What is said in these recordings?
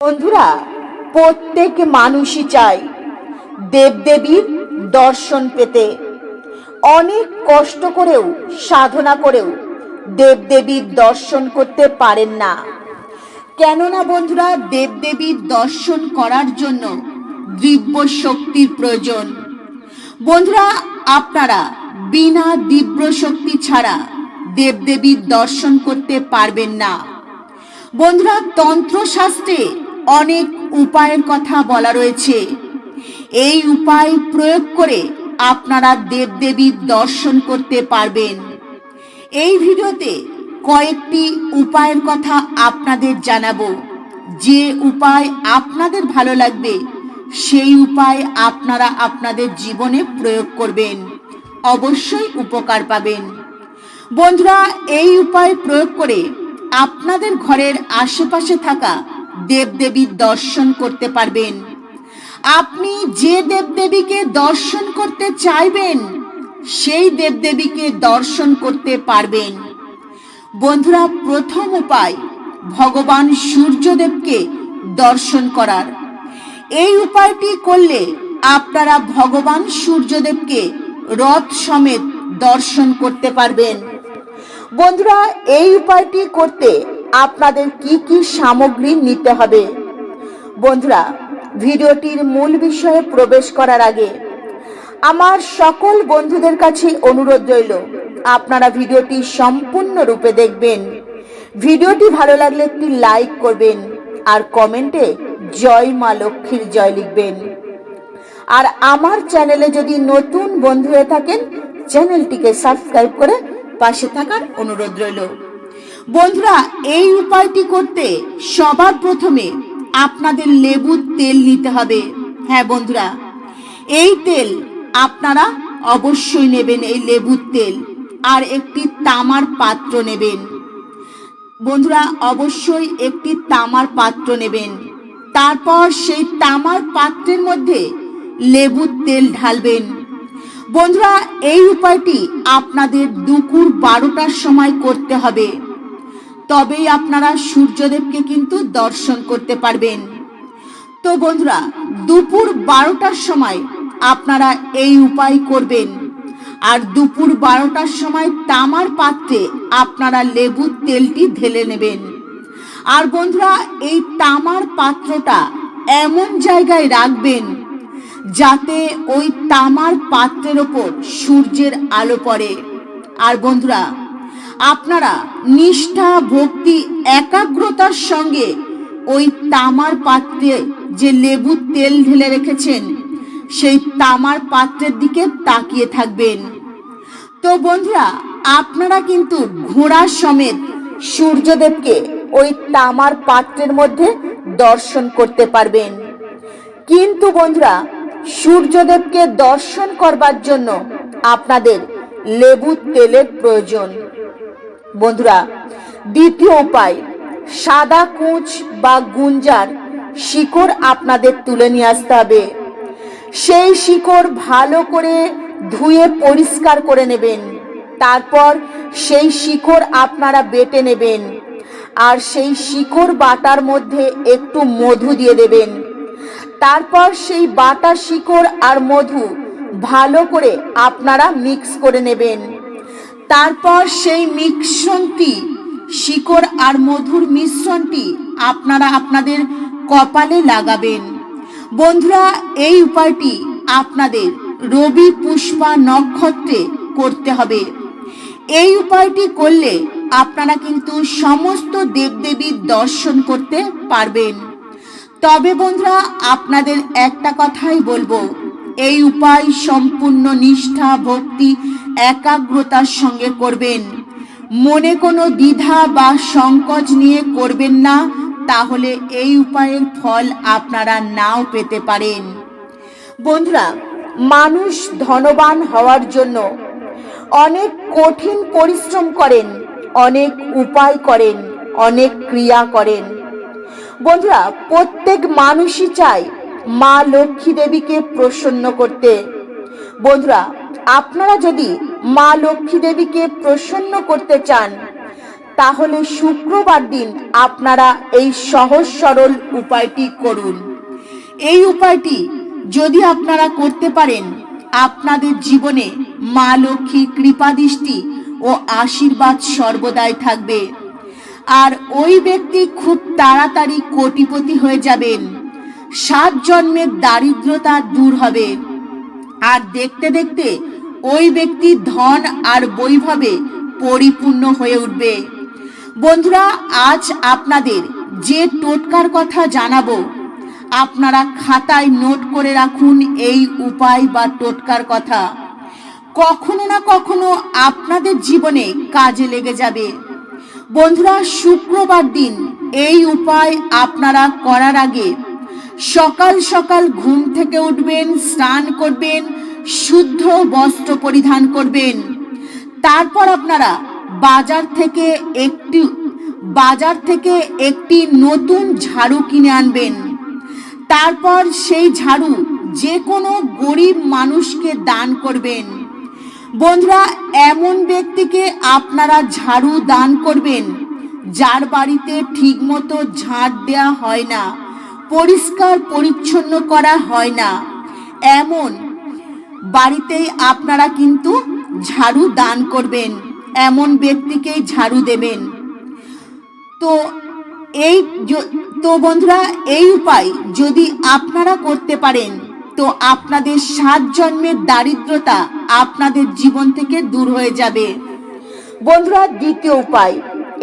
বন্ধুরা, প্রত্যেক মানুষই চায় দেবদেবীর দর্শন পেতে। অনেক কষ্ট করেও, সাধনা করেও দেবদেবীর দর্শন করতে পারেন না। কেননা বন্ধুরা, দেবদেবীর দর্শন করার জন্য দিব্য শক্তির প্রয়োজন। বন্ধুরা, আপনারা বিনা দিব্য শক্তি ছাড়া দেবদেবীর দর্শন করতে পারবেন না। বন্ধুরা, তন্ত্রশাস্ত্রে অনেক উপায়ের কথা বলা রয়েছে। এই উপায় প্রয়োগ করে আপনারা দেবদেবীর দর্শন করতে পারবেন। এই ভিডিওতে কয়েকটি উপায়ের কথা আপনাদের জানাব। যে উপায় আপনাদের ভালো লাগবে, সেই উপায় আপনারা আপনাদের জীবনে প্রয়োগ করবেন। অবশ্যই উপকার পাবেন। বন্ধুরা, এই উপায় প্রয়োগ করে আপনাদের ঘরের আশেপাশে থাকা দেবদেবীর দর্শন করতে পারবেন। আপনি যে দেবদেবীকে দর্শন করতে চাইবেন, সেই দেবদেবীকে দর্শন করতে পারবেন। বন্ধুরা, প্রথম উপায়, ভগবান সূর্যদেবকে দর্শন করার। এই উপায়টি করলে আপনারা ভগবান সূর্যদেবকে রথ সমেত দর্শন করতে পারবেন। বন্ধুরা, এই উপায়টি করতে আপনাদের কি কি সামগ্রী নিতে হবে? বন্ধুরা, ভিডিওটির মূল বিষয়ে প্রবেশ করার আগে আমার সকল বন্ধুদের কাছে অনুরোধ রইল, আপনারা ভিডিওটি সম্পূর্ণরূপে দেখবেন। ভিডিওটি ভালো লাগলে একটি লাইক করবেন আর কমেন্টে জয় মা লক্ষ্মীর জয় লিখবেন। আর আমার চ্যানেলে যদি নতুন বন্ধু হয়ে থাকেন, চ্যানেলটিকে সাবস্ক্রাইব করে পাশে থাকার অনুরোধ রইল। বন্ধুরা, এই উপায়টি করতে সবার প্রথমে আপনাদের লেবুর তেল নিতে হবে। হ্যাঁ বন্ধুরা, এই তেল আপনারা অবশ্যই নেবেন, এই লেবুর তেল। আর একটি তামার পাত্র নেবেন। বন্ধুরা, অবশ্যই একটি তামার পাত্র নেবেন। তারপর সেই তামার পাত্রের মধ্যে লেবুর তেল ঢালবেন। বন্ধুরা, এই উপায়টি আপনাদের দুপুর বারোটার সময় করতে হবে। তবেই আপনারা সূর্যদেবকে কিন্তু দর্শন করতে পারবেন। তো বন্ধুরা, দুপুর বারোটার সময় আপনারা এই উপায় করবেন। আর দুপুর বারোটার সময় তামার পাত্রে আপনারা লেবুর তেলটি ঢেলে নেবেন। আর বন্ধুরা, এই তামার পাত্রটা এমন জায়গায় রাখবেন যাতে ওই তামার পাত্রের ওপর সূর্যের আলো পড়ে। আর বন্ধুরা আপনারা নিষ্ঠা, ভক্তি, একাগ্রতার সঙ্গে ওই তামার পাত্রে যে লেবুর তেল ঢেলে রেখেছেন, সেই তামার পাত্রের দিকে তাকিয়ে থাকবেন। তো বন্ধুরা, আপনারা কিন্তু ঘোড়া সমেত সূর্যদেবকে ওই তামার পাত্রের মধ্যে দর্শন করতে পারবেন। কিন্তু বন্ধুরা, সূর্যদেবকে দর্শন করবার জন্য আপনাদের লেবু তেলের প্রয়োজন। বন্ধুরা, দ্বিতীয় উপায়, সাদা কুচ বা গুঞ্জার শিকড় আপনাদের তুলে নিয়ে আসতে হবে। সেই শিকড় ভালো করে ধুয়ে পরিষ্কার করে নেবেন। তারপর সেই শিকড় আপনারা বেটে নেবেন। আর সেই শিকড় বাটার মধ্যে একটু মধু দিয়ে দেবেন। তারপর সেই বাটা শিকড় আর মধু ভালো করে আপনারা মিক্স করে নেবেন। তারপর সেই মিশ্রণটি, শিকড় আর মধুর মিশ্রণটি আপনারা আপনাদের কপালে লাগাবেন। বন্ধুরা, এই উপায়টি আপনাদের রবি পুষ্পা নক্ষত্রে করতে হবে। এই উপায়টি করলে আপনারা কিন্তু সমস্ত দেবদেবীর দর্শন করতে পারবেন। তবে বন্ধুরা, আপনাদের একটা কথাই বলব, এই উপায় সম্পূর্ণ নিষ্ঠা, ভক্তি একাগ্রতার সঙ্গে করবেন। মনে কোনো দ্বিধা বা সংকোচ নিয়ে করবেন না, তাহলে এই উপায়ের ফল আপনারা নাও পেতে পারেন। বন্ধুরা, মানুষ ধনবান হওয়ার জন্য অনেক কঠিন পরিশ্রম করেন, অনেক উপায় করেন, অনেক ক্রিয়া করেন। বন্ধুরা, প্রত্যেক মানুষই চায় মা লক্ষ্মী দেবীকে প্রসন্ন করতে। বন্ধুরা আপনারা যদি মা লক্ষ্মী দেবীকে প্রসন্ন করতে চান, তাহলে শুক্রবার দিন আপনারা এই সহজ সরল উপায়টি করুন। এই উপায়টি যদি আপনারা করতে পারেন, আপনাদের জীবনে মা লক্ষ্মী কৃপাদৃষ্টি ও আশীর্বাদ সর্বদাই থাকবে। আর ওই ব্যক্তি খুব তাড়াতাড়ি কোটিপতি হয়ে যাবেন। সাত জন্মের দারিদ্রতা দূর হবে। আর দেখতে দেখতে ওই ব্যক্তি ধন আর বৈভবে পরিপূর্ণ হয়ে উঠবে। বন্ধুরা, আজ আপনাদের যে টোটকার কথা জানাব, আপনারা খাতায় নোট করে রাখুন এই উপায় বা টোটকার কথা। কখনো না কখনো আপনাদের জীবনে কাজে লেগে যাবে। বন্ধুরা, শুক্রবার দিন এই উপায় আপনারা করার আগে সকাল সকাল ঘুম থেকে উঠবেন, স্নান করবেন শুদ্ধ বস্ত্র পরিধান করবেন। তারপর আপনারা বাজার থেকে একটি, বাজার থেকে একটি নতুন ঝাড়ু কিনে আনবেন। তারপর সেই ঝাড়ু যে কোনো গরিব মানুষকে দান করবেন। বন্ধুরা, এমন ব্যক্তিকে আপনারা ঝাড়ু দান করবেন, যার বাড়িতে ঠিকমতো ঝাড় দেওয়া হয় না, পরিষ্কার পরিচ্ছন্ন করা হয় না। এমন বাড়িতেই আপনারা কিন্তু ঝাড়ু দান করবেন, এমন ব্যক্তিকেই ঝাড়ু দেবেন। তো এই তো বন্ধুরা, এই উপায় যদি আপনারা করতে পারেন, তো আপনাদের সাত জন্মের দারিদ্রতা আপনাদের জীবন থেকে দূর হয়ে যাবে। বন্ধুরা, দ্বিতীয় উপায়,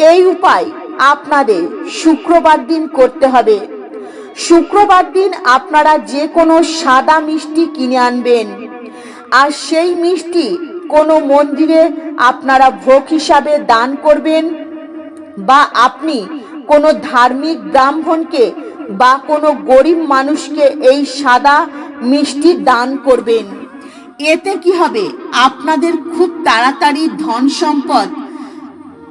এই উপায় আপনাদের শুক্রবার দিন করতে হবে। শুক্রবার দিন আপনারা যে কোনো সাদা মিষ্টি কিনে আনবেন। আর সেই মিষ্টি কোনো মন্দিরে আপনারা ভোগ হিসাবে দান করবেন? বা আপনি কোনো ধার্মিক ব্রাহ্মণকে বা কোনো গরিব মানুষকে এই সাদা মিষ্টি দান করবেন? এতে কি হবে? আপনাদের খুব তাড়াতাড়ি ধন সম্পদ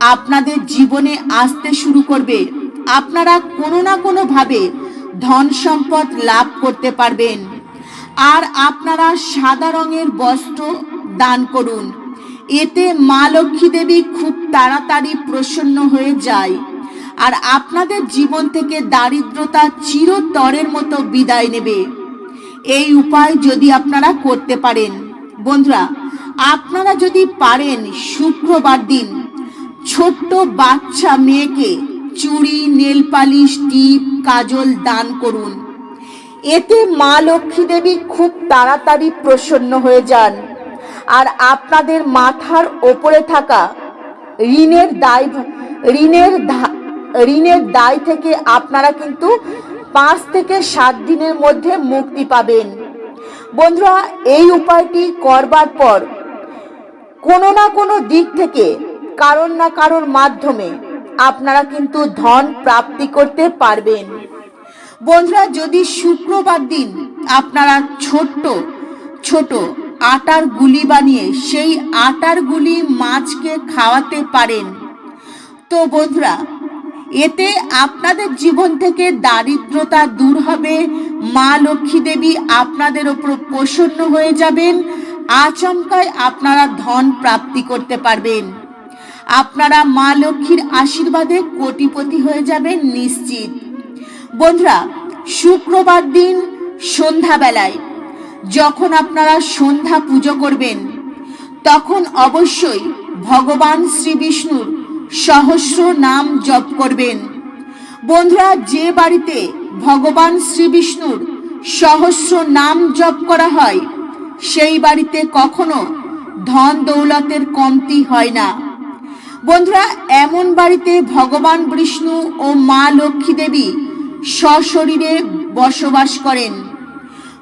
আপনাদের জীবনে আসতে শুরু করবে। আপনারা কোনো না কোনো ভাবে ধন সম্পদ লাভ করতে পারবেন। আর আপনারা সাদা রঙের বস্ত্র দান করুন। এতে মা লক্ষ্মী দেবী খুব তাড়াতাড়ি প্রসন্ন হয়ে যায়। আর আপনাদের জীবন থেকে দারিদ্রতা চিরতরের মতো বিদায় নেবে। এই উপায় যদি আপনারা করতে পারেন। বন্ধুরা, আপনারা যদি পারেন শুক্রবার দিন ছোট্ট বাচ্চা মেয়েকে চুড়ি নেল পালিশ টিপ, কাজল দান করুন। এতে মা লক্ষ্মী দেবী খুব তাড়াতাড়ি প্রসন্ন হয়ে যান। আর আপনাদের মাথার ওপরে থাকা ঋণের দায়, ঋণের ঋণের দায় থেকে আপনারা কিন্তু পাঁচ থেকে সাত দিনের মধ্যে মুক্তি পাবেন। বন্ধুরা, এই উপায়টি করবার পর কোনো না কোনো দিক থেকে, কারণ না কারোর মাধ্যমে, আপনারা কিন্তু ধন প্রাপ্তি করতে পারবেন। বন্ধুরা, যদি শুক্রবার দিন আপনারা ছোট্ট, ছোট আটার গুলি বানিয়ে, সেই আটার গুলি মাছকে খাওয়াতে পারেন। তো বন্ধুরা, এতে আপনাদের জীবন থেকে দারিদ্রতা দূর হবে, মা লক্ষ্মী দেবী আপনাদের ওপর প্রসন্ন হয়ে যাবেন, আচমকায় আপনারা ধন প্রাপ্তি করতে পারবেন। আপনারা মা লক্ষ্মীর আশীর্বাদে কোটিপতি হয়ে যাবেন নিশ্চিত। বন্ধুরা, শুক্রবার দিন সন্ধ্যাবেলায় যখন আপনারা সন্ধ্যা পুজো করবেন, তখন অবশ্যই ভগবান শ্রী বিষ্ণুর সহস্র নাম জপ করবেন। বন্ধুরা, যে বাড়িতে ভগবান শ্রী বিষ্ণুর সহস্র নাম জপ করা হয়, সেই বাড়িতে কখনো ধন দৌলতের কমতি হয় না। বন্ধুরা, এমন বাড়িতে ভগবান বিষ্ণু ও মা লক্ষ্মী দেবী সশরীরে বসবাস করেন।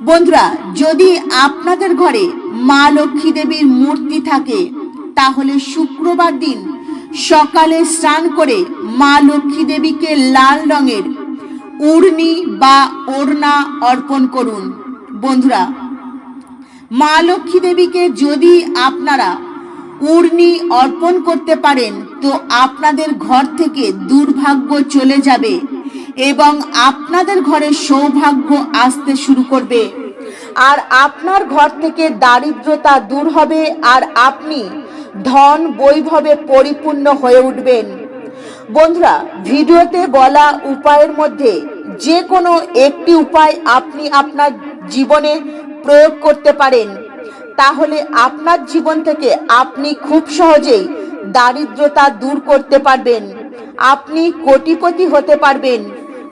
বন্ধুরা, যদি আপনাদের ঘরে মা লক্ষ্মী দেবীর মূর্তি থাকে, তাহলে শুক্রবার দিন সকালে স্নান করে মা লক্ষ্মী দেবীকে লাল রঙের উড়নি বা ওড়না অর্পণ করুন। বন্ধুরা, মা লক্ষ্মী দেবীকে যদি আপনারা উর্নি অর্পণ করতে পারেন, তো আপনাদের ঘর থেকে দুর্ভাগ্য চলে যাবে। এবং আপনাদের ঘরে সৌভাগ্য আসতে শুরু করবে। আর আপনার ঘর থেকে দারিদ্রতা দূর হবে আর আপনি ধন বৈভবে পরিপূর্ণ হয়ে উঠবেন। বন্ধুরা, ভিডিওতে বলা উপায়ের মধ্যে যে কোনো একটি উপায় আপনি আপনার জীবনে প্রয়োগ করতে পারেন। তাহলে আপনার জীবন থেকে আপনি খুব সহজেই দারিদ্রতা দূর করতে পারবেন। আপনি কোটিপতি হতে পারবেন।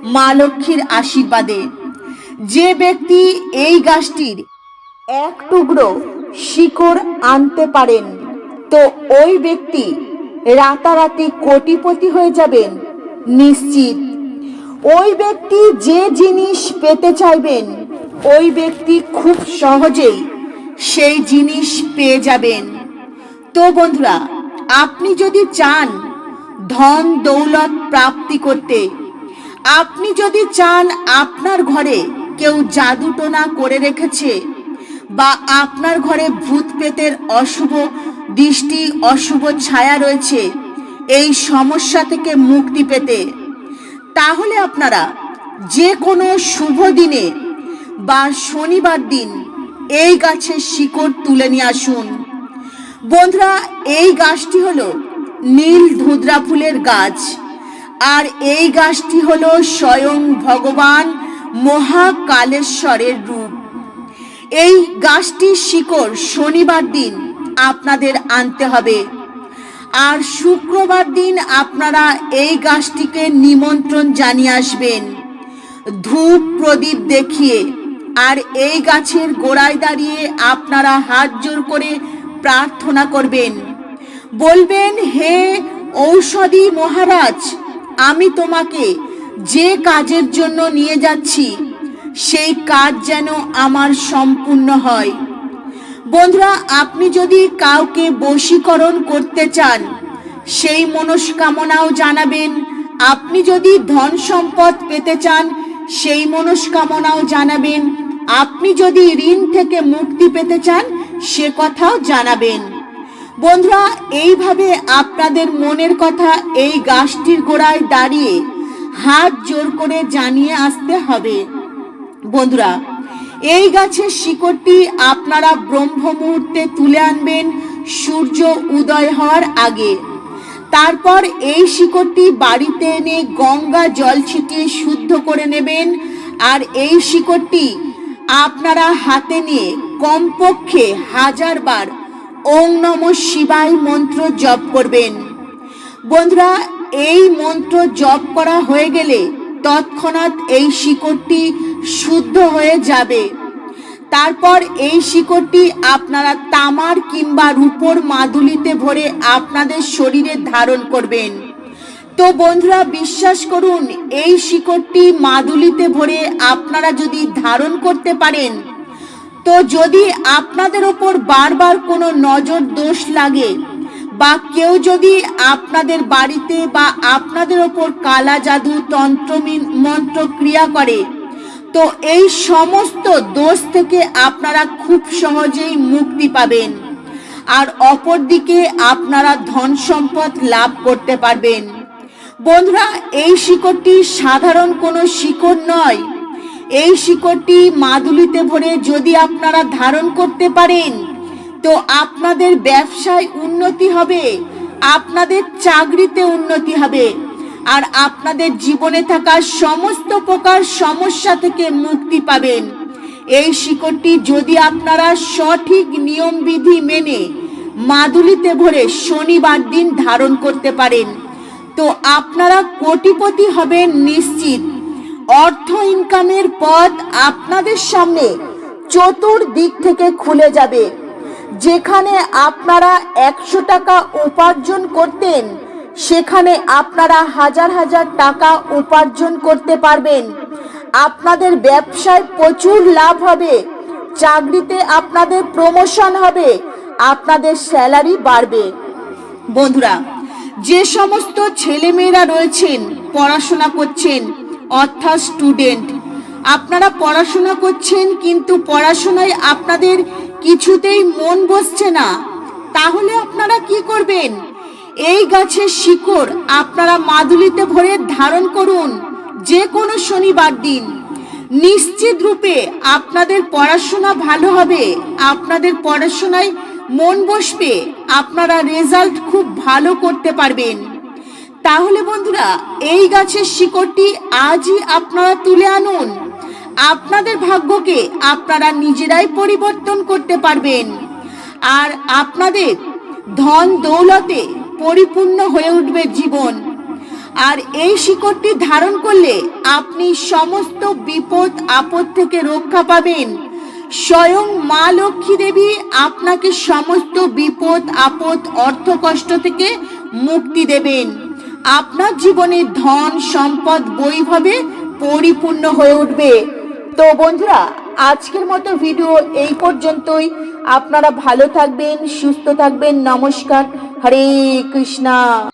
মা লক্ষ্মীর আশীর্বাদে। যে ব্যক্তি এই গাছটির এক টুকরো শিকড় আনতে পারেন, তো ওই ব্যক্তি রাতারাতি কোটিপতি হয়ে যাবেন, নিশ্চিত। ওই ব্যক্তি যে জিনিস পেতে চাইবেন, ওই ব্যক্তি খুব সহজেই সেই জিনিস পেয়ে যাবেন। তো বন্ধুরা, আপনি যদি চান ধন দৌলত প্রাপ্তি করতে আপনি যদি চান আপনার ঘরে কেউ জাদুটোনা করে রেখেছে বা আপনার ঘরে ভূত পেতের অশুভ, দৃষ্টি অশুভ ছায়া রয়েছে, এই সমস্যা থেকে মুক্তি পেতে, তাহলে আপনারা যে কোনো শুভ দিনে বা শনিবার দিন এই গাছের শিকড় তুলে নিয়ে আসুন। বন্ধুরা, এই গাছটি হলো নীল ধুদ্রা ফুলের গাছ। আর এই গাছটি হলো স্বয়ং ভগবান মহাকালেশ্বরের রূপ। এই গাছটির শিকড় শনিবার দিন আপনাদের আনতে হবে। আর শুক্রবার দিন আপনারা এই গাছটিকে নিমন্ত্রণ জানিয়ে আসবেন। ধূপ প্রদীপ দেখিয়ে আর এই গাছের গোড়ায় দাঁড়িয়ে আপনারা হাত জোর করে প্রার্থনা করবেন। বলবেন, হে ঔষধি মহারাজ আমি তোমাকে যে কাজের জন্য নিয়ে যাচ্ছি, সেই কাজ যেন আমার সম্পূর্ণ হয়। বন্ধুরা, আপনি যদি কাউকে বশীকরণ করতে চান, সেই মনস্কামনাও জানাবেন। আপনি যদি ধন সম্পদ পেতে চান, সেই মনস্কামনাও জানাবেন। আপনি যদি ঋণ থেকে মুক্তি পেতে চান, সে কথাও জানাবেন। বন্ধুরা, এইভাবে আপনাদের মনের কথা এই গাছটির গোড়ায় দাঁড়িয়ে হাত জোর করে জানিয়ে আসতে হবে। বন্ধুরা, এই গাছের শিকড়টি আপনারা ব্রহ্ম মুহূর্তে তুলে আনবেন সূর্য উদয় হওয়ার আগে। তারপর এই শিকড়টি বাড়িতে এনে গঙ্গা জল ছিটিয়ে শুদ্ধ করে নেবেন আর এই শিকড়টি আপনারা হাতে নিয়ে কমপক্ষে হাজার বার ওং নম শিবায় মন্ত্র জপ করবেন। বন্ধুরা, এই মন্ত্র জপ করা হয়ে গেলে তৎক্ষণাৎ এই শিকড়টি শুদ্ধ হয়ে যাবে। তারপর এই শিকড়টি আপনারা তামার কিংবা রূপোর মাদুলিতে ভরে আপনাদের শরীরে ধারণ করবেন। তো বন্ধুরা, বিশ্বাস করুন, এই শিকড়টি মাদুলিতে ভরে আপনারা যদি ধারণ করতে পারেন তো যদি আপনাদের ওপর বারবার কোনো নজর, দোষ লাগে, বা কেউ যদি আপনাদের বাড়িতে বা আপনাদের ওপর কালা জাদু তন্ত্র মিন- মন্ত্র ক্রিয়া করে, তো এই সমস্ত দোষ থেকে আপনারা খুব সহজেই মুক্তি পাবেন। আর অপরদিকে আপনারা ধন সম্পদ লাভ করতে পারবেন। বন্ধুরা, এই শিকড়টি সাধারণ কোনো শিকড় নয়। এই শিকড়টি মাদুলিতে ভরে যদি আপনারা ধারণ করতে পারেন, তো আপনাদের ব্যবসায় উন্নতি হবে, আপনাদের চাকরিতে উন্নতি হবে, আর আপনাদের জীবনে থাকা সমস্ত প্রকার সমস্যা থেকে মুক্তি পাবেন। এই শিকড়টি যদি আপনারা সঠিক নিয়মবিধি মেনে মাদুলিতে ভরে শনিবার দিন ধারণ করতে পারেন, তো আপনারা কোটিপতি হবেন নিশ্চিত। অর্থ ইনকামের পথ আপনাদের সামনে চতুর্দিক থেকে খুলে যাবে। যেখানে আপনারা একশো টাকা উপার্জন করতেন, সেখানে আপনারা হাজার হাজার টাকা উপার্জন করতে পারবেন। আপনাদের ব্যবসায় প্রচুর লাভ হবে, চাকরিতে আপনাদের প্রমোশন হবে, আপনাদের স্যালারি বাড়বে। বন্ধুরা, যে সমস্ত ছেলেমেয়েরা রয়েছেন, পড়াশোনা করছেন অর্থাৎ স্টুডেন্ট। আপনারা পড়াশোনা করছেন, কিন্তু পড়াশোনায় আপনাদের কিছুতেই মন বসছে না। তাহলে আপনারা কি করবেন? এই গাছের শিকড় আপনারা মাদুলিতে ভরে ধারণ করুন যে কোনো শনিবার দিন। নিশ্চিত রূপে আপনাদের পড়াশোনা ভালো হবে, আপনাদের পড়াশোনায় মন বসবে, আপনারা রেজাল্ট খুব ভালো করতে পারবেন। তাহলে বন্ধুরা, এই গাছের শিকড়টি আজই আপনারা তুলে আনুন। আপনাদের ভাগ্যকে আপনারা নিজেরাই পরিবর্তন করতে পারবেন। আর আপনাদের ধন দৌলতে পরিপূর্ণ হয়ে উঠবে জীবন। আর এই শিকড়টি ধারণ করলে আপনি সমস্ত বিপদ, আপদ থেকে রক্ষা পাবেন। স্বয়ং মা লক্ষ্মী দেবী আপনাকে সমস্ত বিপদ, আপদ অর্থ কষ্ট থেকে মুক্তি দেবেন। আপনার জীবনে ধন, সম্পদ, বৈভবে পরিপূর্ণ হয়ে উঠবে। তো বন্ধুরা, আজকের মতো ভিডিও এই পর্যন্তই। আপনারা ভালো থাকবেন, সুস্থ থাকবেন। নমস্কার। হরে কৃষ্ণা।